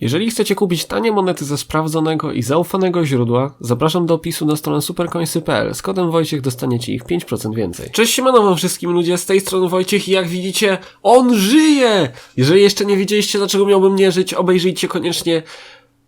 Jeżeli chcecie kupić tanie monety ze sprawdzonego i zaufanego źródła, zapraszam do opisu na stronę supercoinsy.pl. Z kodem Wojciech dostaniecie ich 5% więcej. Cześć siemano wam wszystkim ludzie, z tej strony Wojciech i jak widzicie, on żyje! Jeżeli jeszcze nie widzieliście, dlaczego miałbym nie żyć, obejrzyjcie koniecznie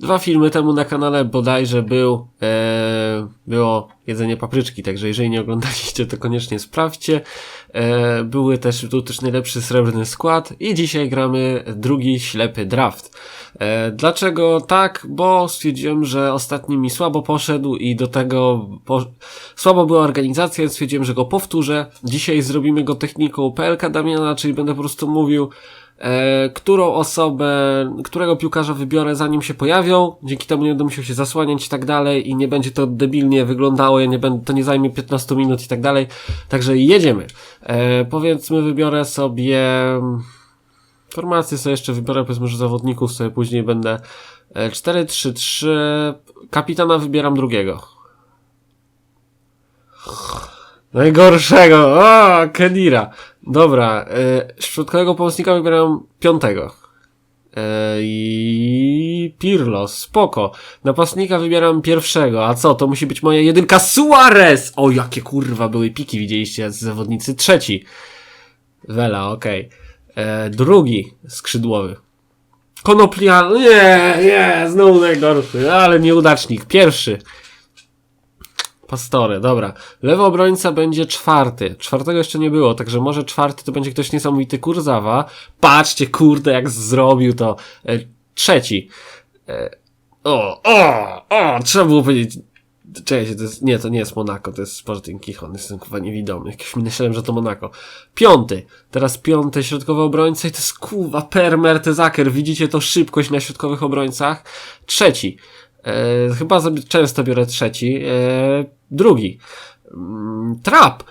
dwa filmy temu na kanale bodajże był, e, było jedzenie papryczki, także jeżeli nie oglądaliście, to koniecznie sprawdźcie. E, były też, był też najlepszy srebrny skład i dzisiaj gramy drugi ślepy draft. E, dlaczego tak? Bo stwierdziłem, że ostatni mi słabo poszedł i do tego po... słabo była organizacja, stwierdziłem, że go powtórzę. Dzisiaj zrobimy go techniką PLK Damiana, czyli będę po prostu mówił którą osobę, którego piłkarza wybiorę zanim się pojawią, dzięki temu nie będę musiał się zasłaniać i tak dalej i nie będzie to debilnie wyglądało, ja nie będę, to nie zajmie 15 minut i tak dalej, także jedziemy. E, powiedzmy wybiorę sobie formację sobie jeszcze wybiorę, powiedzmy, że zawodników sobie później będę 4-3-3, kapitana wybieram drugiego. Najgorszego, o, Kedira. Dobra, e, środkowego pomocnika wybieram piątego. E, I Pirlos, spoko. Napastnika wybieram pierwszego. A co, to musi być moja jedynka Suarez! O, jakie kurwa były piki, widzieliście, z zawodnicy. Trzeci. Wela, okej. Okay. Drugi skrzydłowy. Konoplian, nie, nie, znowu najgorszy, ale nieudacznik. Pierwszy. Pastore, dobra. Lewy obrońca będzie czwarty. Czwartego jeszcze nie było, także może czwarty to będzie ktoś niesamowity Kurzawa. Patrzcie, kurde, jak zrobił to. E, trzeci. E, o, o, o, trzeba było powiedzieć. Czekajcie, to jest, nie, to nie jest Monako, to jest Sporting Kichon, jestem chyba niewidomy. Jakiś myślałem, że to Monako. Piąty. Teraz piąty środkowy obrońca i to jest kuwa per Mertesacker. Widzicie to szybkość na środkowych obrońcach. Trzeci. E, chyba często biorę trzeci. E, drugi. Mm, trap.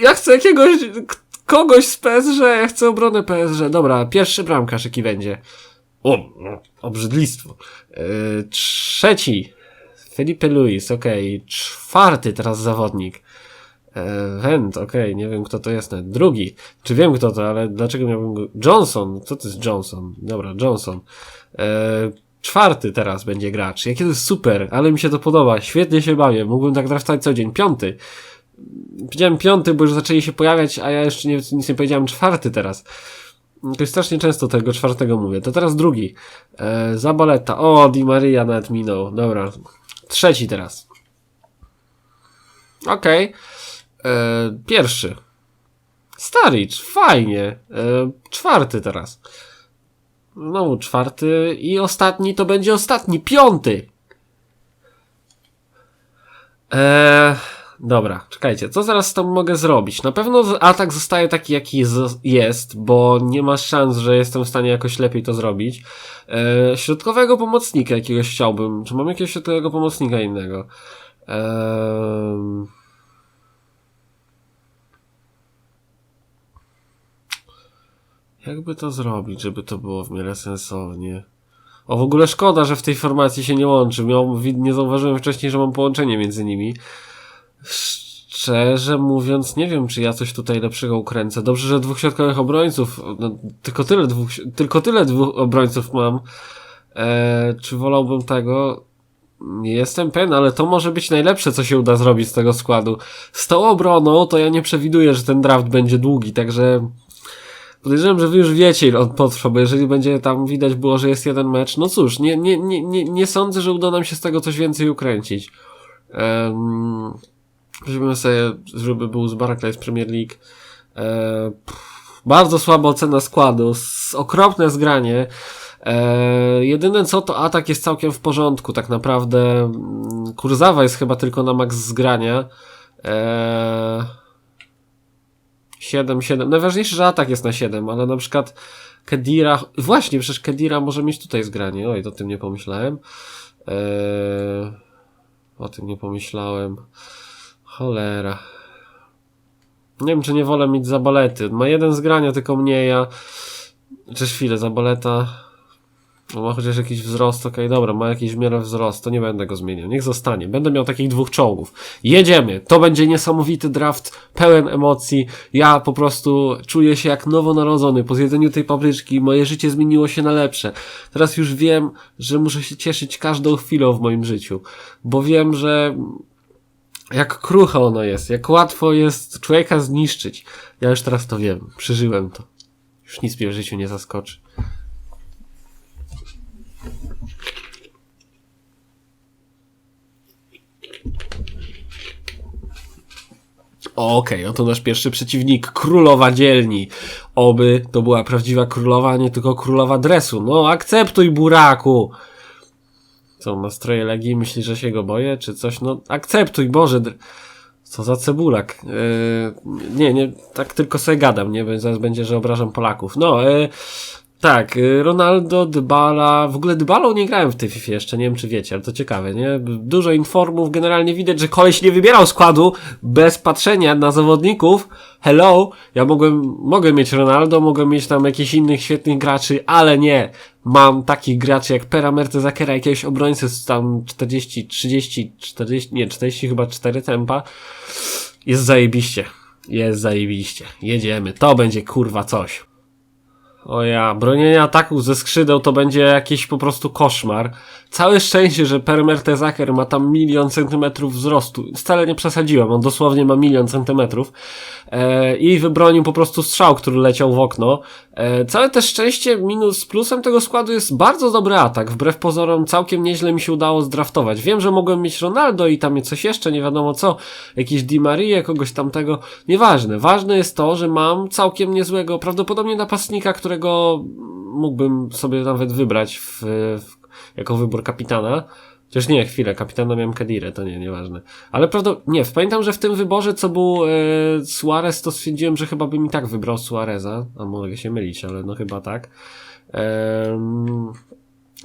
Ja chcę jakiegoś, kogoś z PSG, ja chcę obronę PSG. Dobra, pierwszy bramkarz jaki będzie. O, no, obrzydlistwo. E, trzeci. Felipe Luis, okej. Okay. Czwarty teraz zawodnik. E, Wend, okej, okay. nie wiem kto to jest. Nawet. Drugi. Czy wiem kto to, ale dlaczego miałbym go... Johnson. Co to jest Johnson? Dobra, Johnson. E, Czwarty teraz będzie gracz. Jakie to jest super, ale mi się to podoba. Świetnie się bawię. Mógłbym tak draftować co dzień. Piąty. Powiedziałem piąty, bo już zaczęli się pojawiać, a ja jeszcze nie, nic nie powiedziałem. Czwarty teraz. Jakoś strasznie często tego czwartego mówię. To teraz drugi. E, Zabaleta. O, Di Maria nawet minął. Dobra. Trzeci teraz. Okej. Okay. E, pierwszy. Staricz. Fajnie. E, czwarty teraz. Znowu czwarty i ostatni to będzie ostatni, piąty. Eee, dobra, czekajcie, co zaraz tą mogę zrobić? Na pewno atak zostaje taki, jaki jest, bo nie ma szans, że jestem w stanie jakoś lepiej to zrobić. Eee, środkowego pomocnika jakiegoś chciałbym. Czy mam jakiegoś środkowego pomocnika innego? Eee... Jakby to zrobić, żeby to było w miarę sensownie? O, w ogóle szkoda, że w tej formacji się nie łączy. Nie zauważyłem wcześniej, że mam połączenie między nimi. Szczerze mówiąc, nie wiem, czy ja coś tutaj lepszego ukręcę. Dobrze, że dwóch środkowych obrońców, no, tylko tyle dwóch, tylko tyle dwóch obrońców mam. Eee, czy wolałbym tego? Nie jestem pewien, ale to może być najlepsze, co się uda zrobić z tego składu. Z tą obroną to ja nie przewiduję, że ten draft będzie długi, także Podejrzewam, że wy już wiecie, ile on potrwa, bo jeżeli będzie tam widać było, że jest jeden mecz, no cóż, nie, nie, nie, nie, nie sądzę, że uda nam się z tego coś więcej ukręcić. Um, żeby sobie, żeby był z Barclays Premier League. E, pff, bardzo słaba ocena składu, okropne zgranie. E, jedyne co to atak jest całkiem w porządku, tak naprawdę. Mm, Kurzawa jest chyba tylko na maks zgrania. E, 7, 7. Najważniejsze, że atak jest na 7, ale na przykład Kedira, właśnie przecież Kedira może mieć tutaj zgranie. Oj, o tym nie pomyślałem. Eee, o tym nie pomyślałem. Cholera. Nie wiem, czy nie wolę mieć zabalety. Ma jeden zgrania, tylko mnie ja. Czy chwilę, zabaleta. No ma chociaż jakiś wzrost, okej, dobra, ma jakiś w miarę wzrost, to nie będę go zmieniał, niech zostanie. Będę miał takich dwóch czołgów. Jedziemy! To będzie niesamowity draft, pełen emocji. Ja po prostu czuję się jak nowonarodzony po zjedzeniu tej papryczki. Moje życie zmieniło się na lepsze. Teraz już wiem, że muszę się cieszyć każdą chwilą w moim życiu, bo wiem, że jak krucha ona jest, jak łatwo jest człowieka zniszczyć. Ja już teraz to wiem, przeżyłem to. Już nic mnie w życiu nie zaskoczy. Okej, oto nasz pierwszy przeciwnik, królowa dzielni. Oby to była prawdziwa królowa, a nie tylko królowa dresu. No, akceptuj, buraku! Co, ma stroje legii, myśli, że się go boję, czy coś? No, akceptuj, Boże! Co za cebulak. Yy, nie, nie, tak tylko sobie gadam, nie? Zaraz będzie, że obrażam Polaków. No, yy, tak, y, Ronaldo, Dybala, w ogóle Dybalą nie grałem w tej FIFA jeszcze, nie wiem czy wiecie, ale to ciekawe, nie? Dużo informów, generalnie widać, że koleś nie wybierał składu bez patrzenia na zawodników. Hello, ja mogłem, mogę mieć Ronaldo, mogę mieć tam jakichś innych świetnych graczy, ale nie. Mam takich graczy jak Pera Mertezakera, jakiegoś obrońcy z tam 40, 30, 40, nie, 40 chyba 4 tempa. Jest zajebiście. Jest zajebiście. Jedziemy. To będzie kurwa coś. O ja, bronienie ataków ze skrzydeł to będzie jakiś po prostu koszmar. Całe szczęście, że Per ma tam milion centymetrów wzrostu. Wcale nie przesadziłem, on dosłownie ma milion centymetrów. E, I wybronił po prostu strzał, który leciał w okno. E, całe też szczęście minus plusem tego składu jest bardzo dobry atak. Wbrew pozorom całkiem nieźle mi się udało zdraftować. Wiem, że mogłem mieć Ronaldo i tam coś jeszcze, nie wiadomo co. Jakiś Di Maria, kogoś tamtego. Nieważne. Ważne jest to, że mam całkiem niezłego, prawdopodobnie napastnika, którego mógłbym sobie nawet wybrać w, w, jako wybór kapitana. Chociaż nie, chwilę, kapitana miałem Kadirę, to nie, nieważne. Ale prawda, nie, pamiętam, że w tym wyborze, co był e, Suarez, to stwierdziłem, że chyba bym i tak wybrał Suareza, a mogę się mylić, ale no chyba tak. Em,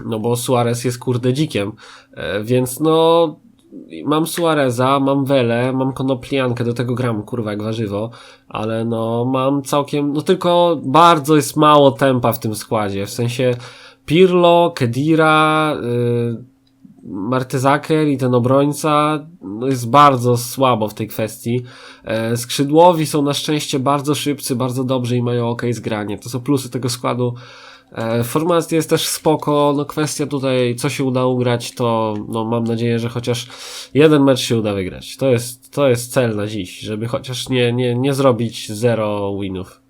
no bo Suarez jest kurde dzikiem, e, więc no mam Suareza, mam Wele, mam Konopliankę, do tego gram kurwa jak warzywo, ale no mam całkiem, no tylko bardzo jest mało tempa w tym składzie, w sensie Pirlo, Kedira, y, Martezaker i ten obrońca no jest bardzo słabo w tej kwestii. E, skrzydłowi są na szczęście bardzo szybcy, bardzo dobrzy i mają ok zgranie. To są plusy tego składu. E, formacja jest też spoko, no kwestia tutaj, co się uda ugrać, to no mam nadzieję, że chociaż jeden mecz się uda wygrać. To jest, to jest cel na dziś, żeby chociaż nie, nie, nie zrobić zero winów.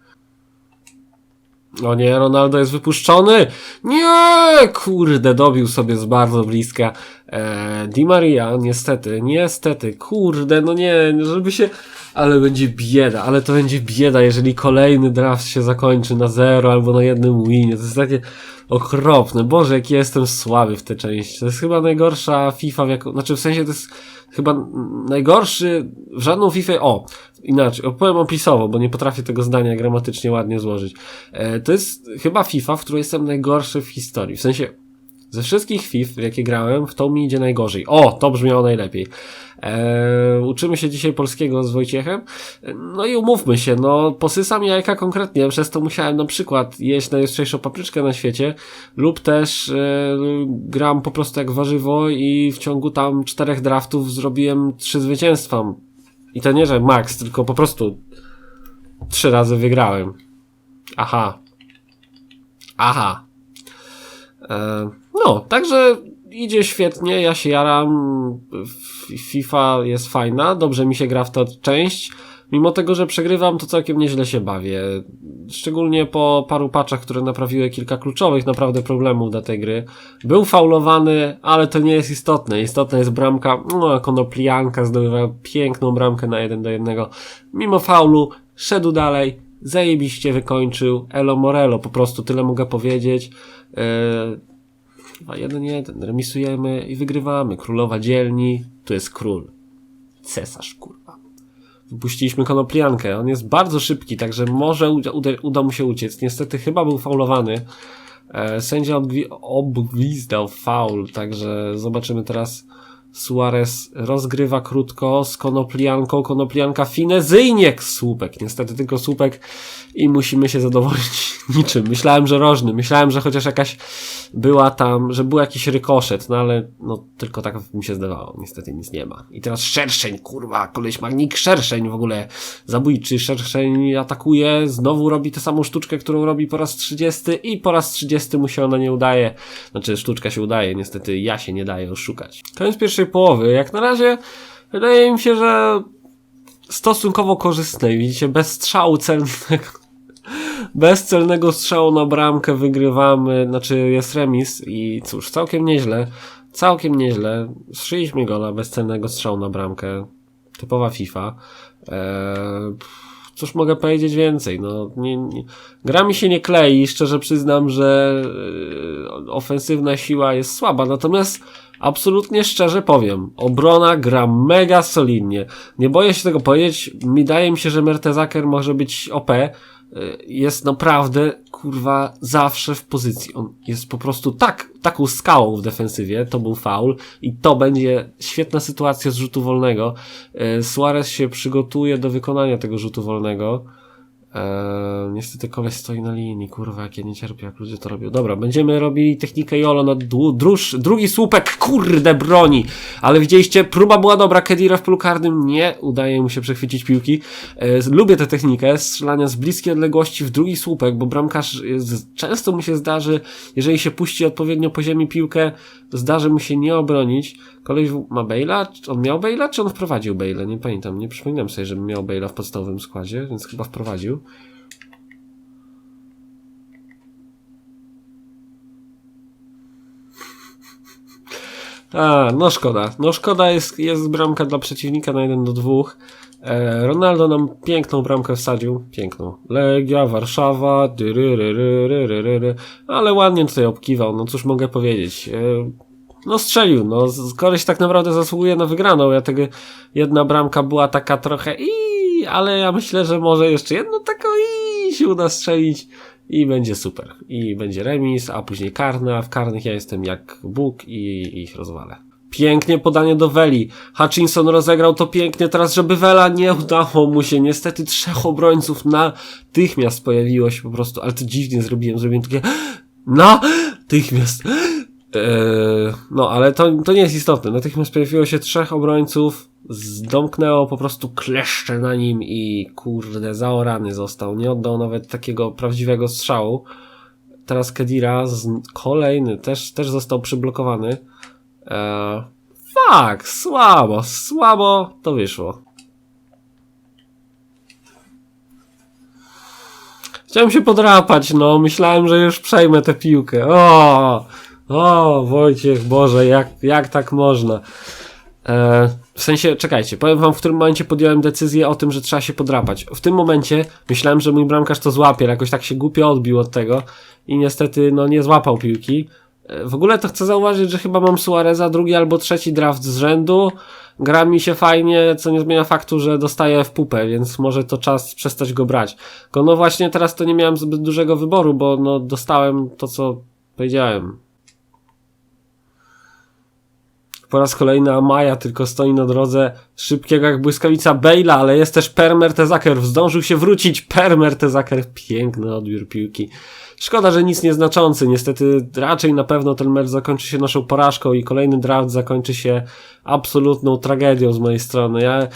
O nie, Ronaldo jest wypuszczony! Nie! Kurde, dobił sobie z bardzo bliska. E, Di Maria, niestety, niestety, kurde, no nie, żeby się... Ale będzie bieda, ale to będzie bieda, jeżeli kolejny draft się zakończy na zero albo na jednym winie. To jest takie okropne. Boże, jaki jestem słaby w tej części. To jest chyba najgorsza FIFA, w jaką... Znaczy, w sensie to jest chyba najgorszy... W żadną FIFA... O! Inaczej, opowiem opisowo, bo nie potrafię tego zdania gramatycznie ładnie złożyć. E, to jest chyba FIFA, w której jestem najgorszy w historii. W sensie, ze wszystkich FIF, w jakie grałem, w tą mi idzie najgorzej. O, to brzmiało najlepiej. Eee, uczymy się dzisiaj polskiego z Wojciechem. No i umówmy się, no posysam jajka konkretnie, przez to musiałem na przykład jeść najostrzejszą papryczkę na świecie lub też e, gram po prostu jak warzywo i w ciągu tam czterech draftów zrobiłem trzy zwycięstwa. I to nie, że max, tylko po prostu trzy razy wygrałem. Aha. Aha. E, no, także idzie świetnie, ja się jaram, FIFA jest fajna, dobrze mi się gra w tę część, mimo tego, że przegrywam, to całkiem nieźle się bawię, szczególnie po paru paczach, które naprawiły kilka kluczowych naprawdę problemów dla tej gry. Był faulowany, ale to nie jest istotne, istotna jest bramka, no, Konoplianka zdobywa piękną bramkę na jeden do jednego, mimo faulu, szedł dalej, zajebiście wykończył, Elo Morello, po prostu tyle mogę powiedzieć, Yy, Chyba jeden jeden. Remisujemy i wygrywamy. Królowa dzielni. Tu jest król. Cesarz, kurwa. Wypuściliśmy konopliankę. On jest bardzo szybki, także może uda, uda, uda mu się uciec. Niestety chyba był faulowany. E, sędzia obgwi- obgwizdał faul, także zobaczymy teraz Suarez rozgrywa krótko z Konoplianką, Konoplianka finezyjnie słupek, niestety tylko słupek i musimy się zadowolić niczym. Myślałem, że rożny, myślałem, że chociaż jakaś była tam, że był jakiś rykoszet, no ale no tylko tak mi się zdawało, niestety nic nie ma. I teraz szerszeń, kurwa, koleś magnik szerszeń w ogóle, zabójczy szerszeń atakuje, znowu robi tę samą sztuczkę, którą robi po raz 30 i po raz 30 mu się ona nie udaje, znaczy sztuczka się udaje, niestety ja się nie daję oszukać. Koniec pierwszej połowy, jak na razie wydaje mi się, że stosunkowo korzystnej, widzicie, bez strzału celnego bez celnego strzału na bramkę wygrywamy, znaczy jest remis i cóż, całkiem nieźle, całkiem nieźle. Strzeliśmy gola bez celnego strzału na bramkę. Typowa FIFA. Eee, cóż mogę powiedzieć więcej? No, nie, nie, gra mi się nie klei, szczerze przyznam, że e, ofensywna siła jest słaba, natomiast absolutnie szczerze powiem, obrona gra mega solidnie. Nie boję się tego powiedzieć, wydaje mi się, że Mertezaker może być OP, jest naprawdę, kurwa, zawsze w pozycji. On jest po prostu tak, taką skałą w defensywie, to był faul i to będzie świetna sytuacja z rzutu wolnego. E, Suarez się przygotuje do wykonania tego rzutu wolnego. Eee, niestety koleś stoi na linii, kurwa, jak ja nie cierpię, jak ludzie to robią. Dobra, będziemy robili technikę Jolo na druż, drugi słupek, kurde, broni. Ale widzieliście, próba była dobra, Kedira w polu karnym nie udaje mu się przechwycić piłki. Eee, lubię tę technikę, strzelania z bliskiej odległości w drugi słupek, bo bramkarz, jest, często mu się zdarzy, jeżeli się puści odpowiednio po ziemi piłkę, zdarzy mu się nie obronić. Koleś ma Bale'a? On miał Bale'a, czy on wprowadził Bale'a? Nie pamiętam, nie przypominam sobie, żebym miał Bale'a w podstawowym składzie, więc chyba wprowadził. A, no szkoda. No szkoda jest, jest bramka dla przeciwnika na 1 do 2. E, Ronaldo nam piękną bramkę wsadził. Piękną. Legia, Warszawa. Ale ładnie tutaj obkiwał, no cóż mogę powiedzieć. E, no strzelił, no koleś tak naprawdę zasługuje na wygraną. Ja tego jedna bramka była taka trochę i, ale ja myślę, że może jeszcze jedno taką i się uda strzelić i będzie super. I będzie remis, a później karne, a w karnych ja jestem jak Bóg i ich rozwalę. Pięknie podanie do Weli. Hutchinson rozegrał to pięknie, teraz żeby Wela nie udało mu się. Niestety trzech obrońców natychmiast pojawiło się po prostu, ale to dziwnie zrobiłem. Zrobiłem takie natychmiast. Eee, no, ale to, to nie jest istotne. Natychmiast pojawiło się trzech obrońców, zdomknęło po prostu kleszcze na nim i kurde, zaorany został. Nie oddał nawet takiego prawdziwego strzału. Teraz Kedira, z, kolejny, też, też został przyblokowany. Eee, fuck, słabo, słabo to wyszło. Chciałem się podrapać, no. Myślałem, że już przejmę tę piłkę. O! O, Wojciech, Boże, jak, jak tak można? E, w sensie, czekajcie, powiem wam, w którym momencie podjąłem decyzję o tym, że trzeba się podrapać. W tym momencie myślałem, że mój bramkarz to złapie, ale jakoś tak się głupio odbił od tego i niestety, no, nie złapał piłki. E, w ogóle to chcę zauważyć, że chyba mam Suareza drugi albo trzeci draft z rzędu. Gra mi się fajnie, co nie zmienia faktu, że dostaję w pupę, więc może to czas przestać go brać. Tylko no właśnie teraz to nie miałem zbyt dużego wyboru, bo no dostałem to, co powiedziałem. Po raz kolejny Amaya tylko stoi na drodze szybkiego jak błyskawica Bale'a, ale jest też Per Mertesacker. Zdążył się wrócić Per Mertesacker. Piękny odbiór piłki. Szkoda, że nic nieznaczący. Niestety raczej na pewno ten mecz zakończy się naszą porażką i kolejny draft zakończy się absolutną tragedią z mojej strony. Ja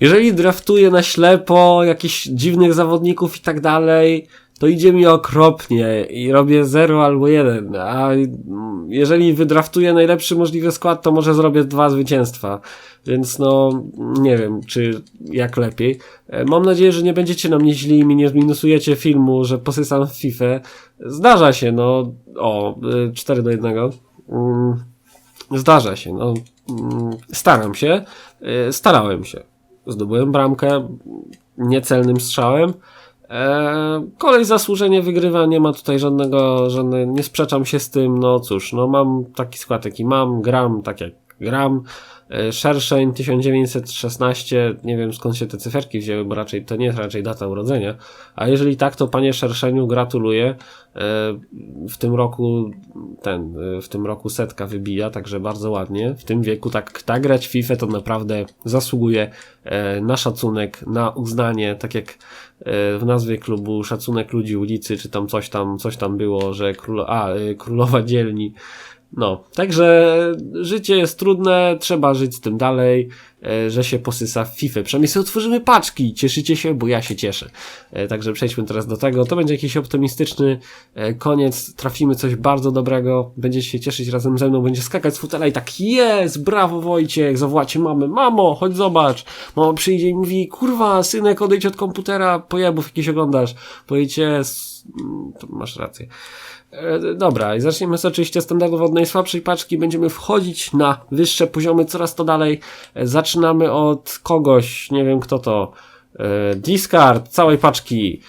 jeżeli draftuję na ślepo jakichś dziwnych zawodników i tak dalej, to idzie mi okropnie i robię 0 albo 1, a jeżeli wydraftuję najlepszy możliwy skład, to może zrobię dwa zwycięstwa. Więc no, nie wiem, czy jak lepiej. E, mam nadzieję, że nie będziecie na mnie źli i mi nie zminusujecie filmu, że posysam w FIFA. Zdarza się, no, o, 4 e, do 1. Mm, zdarza się, no, mm, staram się, e, starałem się. Zdobyłem bramkę niecelnym strzałem, kolej zasłużenie wygrywa, nie ma tutaj żadnego, żadne, nie sprzeczam się z tym, no cóż, no mam taki skład jaki mam, gram tak jak gram. E, Szerszeń 1916, nie wiem skąd się te cyferki wzięły, bo raczej to nie jest raczej data urodzenia. A jeżeli tak, to panie Szerszeniu gratuluję. E, W tym roku ten, e, w tym roku setka wybija, także bardzo ładnie. W tym wieku tak, tak grać w FIFA to naprawdę zasługuje na szacunek, na uznanie, tak jak w nazwie klubu szacunek ludzi ulicy, czy tam coś tam, coś tam było, że królo, a, królowa dzielni. No, także życie jest trudne, trzeba żyć z tym dalej, e, że się posysa w FIFA. Przynajmniej sobie otworzymy paczki, cieszycie się, bo ja się cieszę. E, Także przejdźmy teraz do tego. To będzie jakiś optymistyczny e, koniec, trafimy coś bardzo dobrego, będziecie się cieszyć razem ze mną, będzie skakać z fotela i tak jest, brawo Wojciech, zawołacie mamy, mamo, chodź zobacz. Mama przyjdzie i mówi, kurwa, synek, odejdź od komputera, pojebów jakiś oglądasz. Powiecie, "S- mm, masz rację. E, Dobra, i zaczniemy sobie oczywiście standardowo od najsłabszej paczki. Będziemy wchodzić na wyższe poziomy coraz to dalej. E, Zaczynamy od kogoś, nie wiem kto to. E, Discard całej paczki.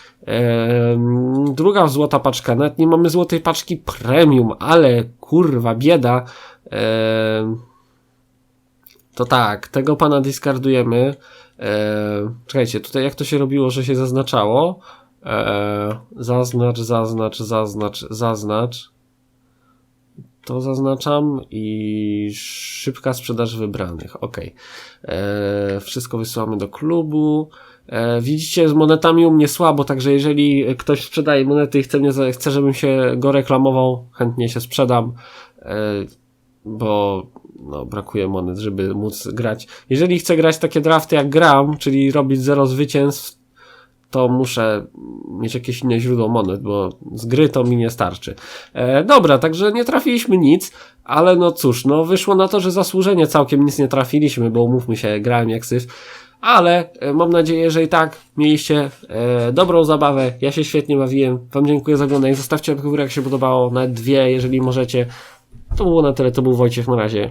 Druga złota paczka. Nawet nie mamy złotej paczki premium, ale kurwa, bieda. To tak, tego pana discardujemy. E, Czekajcie, tutaj jak to się robiło, że się zaznaczało? Eee, zaznacz, zaznacz, zaznacz, zaznacz. To zaznaczam i szybka sprzedaż wybranych. Ok. Eee, wszystko wysyłamy do klubu. Eee, widzicie, z monetami u mnie słabo, także jeżeli ktoś sprzedaje monety i chce, mnie, chce żebym się go reklamował, chętnie się sprzedam, eee, bo no, brakuje monet, żeby móc grać. Jeżeli chcę grać takie drafty jak gram, czyli robić zero zwycięstw, to muszę mieć jakieś inne źródło monet, bo z gry to mi nie starczy. E, dobra, także nie trafiliśmy nic, ale no cóż, no wyszło na to, że zasłużenie całkiem nic nie trafiliśmy, bo umówmy się, grałem jak syf. Ale e, mam nadzieję, że i tak mieliście e, dobrą zabawę. Ja się świetnie bawiłem. Wam dziękuję za oglądanie. Zostawcie łapkę w górę, jak się podobało. Nawet dwie, jeżeli możecie. To było na tyle. To był Wojciech. Na razie.